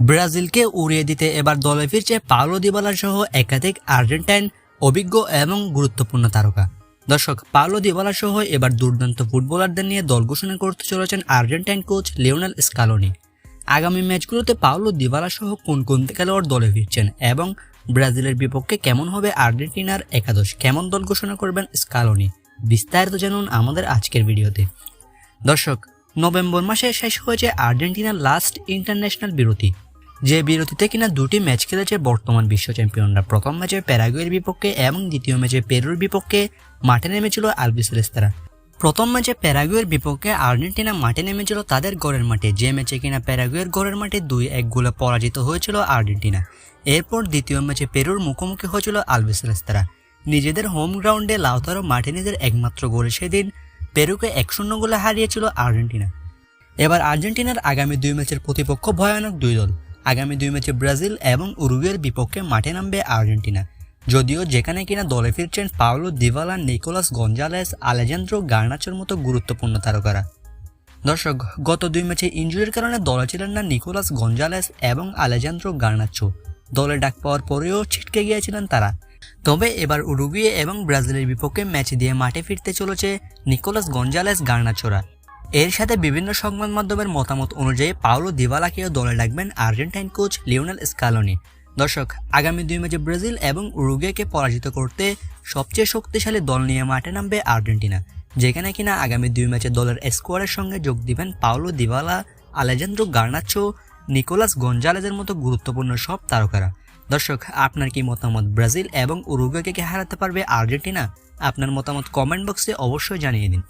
ব্রাজিলকে উড়িয়ে দিতে এবার দলে ফিরছে পাওলো দিবালা সহ একাধিক আর্জেন্টাইন অভিজ্ঞ এবং গুরুত্বপূর্ণ তারকা। দর্শক, পাওলো দিবালা সহ এবার দুর্দান্ত ফুটবলারদের নিয়ে দল ঘোষণা করতে চলেছেন আর্জেন্টাইন কোচ লিওনেল স্কালোনি। আগামী ম্যাচগুলোতে পাওলো দিবালা সহ কোন কোন খেলোয়াড় দলে ফিরছেন এবং ব্রাজিলের বিপক্ষে কেমন হবে আর্জেন্টিনার একাদশ কেমন দল ঘোষণা করবেন স্কালোনি? বিস্তারিত জানুন আমাদের আজকের ভিডিওতে। দর্শক, নভেম্বর মাসে শেষ হয়েছে আর্জেন্টিনার লাস্ট ইন্টারন্যাশনাল বিরতি। যে বিরতিতে কিনা দুটি ম্যাচ খেলেছে বর্তমান বিশ্ব চ্যাম্পিয়নরা। প্রথম ম্যাচে প্যারাগুয়ের বিপক্ষে এবং দ্বিতীয় ম্যাচে পেরুর বিপক্ষে মাঠে নেমেছিল আলবিসেলেস্তারা প্রথম ম্যাচে প্যারাগুয়ের বিপক্ষে আর্জেন্টিনা মাঠে নেমেছিল তাদের গড়ের মাঠে, যে ম্যাচে কিনা প্যারাগুয়ের গড়ের মাঠে দুই এক গোলে পরাজিত হয়েছিল আর্জেন্টিনা। এরপর দ্বিতীয় ম্যাচে পেরুর মুখোমুখি হয়েছিল আলবিসেলেস্তারা নিজেদের হোম গ্রাউন্ডে লাউতারো মার্টিনেজের একমাত্র গোলে সেদিন পেরুকে এক শূন্য গোলে হারিয়েছিল আর্জেন্টিনা। এবার আর্জেন্টিনার আগামী দুই ম্যাচের প্রতিপক্ষ ভয়ানক দুই দল। আগামী দুই ম্যাচে ব্রাজিল এবং উরুগুয়ের বিপক্ষে মাঠে নামবে আর্জেন্টিনা। যদিও যেখানে কিনা দলে ফিরছেন Paulo Dybala Nicolas Gonzalez, Alejandro গার্নাচোর মতো গুরুত্বপূর্ণ তারকারা। দর্শক, গত দুই ম্যাচে ইনজুরির কারণে দলে ছিলেন না নিকোলাস গঞ্জালেস এবং আলেজান্দ্রো গার্নাচো। দলে ডাক পাওয়ার পরেও ছিটকে গিয়েছিলেন তারা। তবে এবার উরুগুয়ে এবং ব্রাজিলের বিপক্ষে ম্যাচ দিয়ে মাঠে ফিরতে চলেছে নিকোলাস গঞ্জালেস গার্নাচোরা। এর সাথে বিভিন্ন সংবাদ মাধ্যমের মতামত অনুযায়ী পাওলো দিবালাকেও দলে ডাকবেন আর্জেন্টাইন কোচ লিওনেল স্কালোনি। দর্শক, আগামী দুই ম্যাচে ব্রাজিল এবং উরুগুয়েকে পরাজিত করতে সবচেয়ে শক্তিশালী দল নিয়ে মাঠে নামবে আর্জেন্টিনা, যেখানে কিনা আগামী দুই ম্যাচে দলের স্কোয়াডের সঙ্গে যোগ দিবেন Paulo Dybala, Alejandro Garnacho Nicolas গঞ্জালেজের মতো গুরুত্বপূর্ণ সব তারকারা। দর্শক, আপনার কি মতামত ব্রাজিল এবং উরুগুয়েকে হারাতে পারবে আর্জেন্টিনা? আপনার মতামত কমেন্ট বক্সে অবশ্যই জানিয়ে দিন।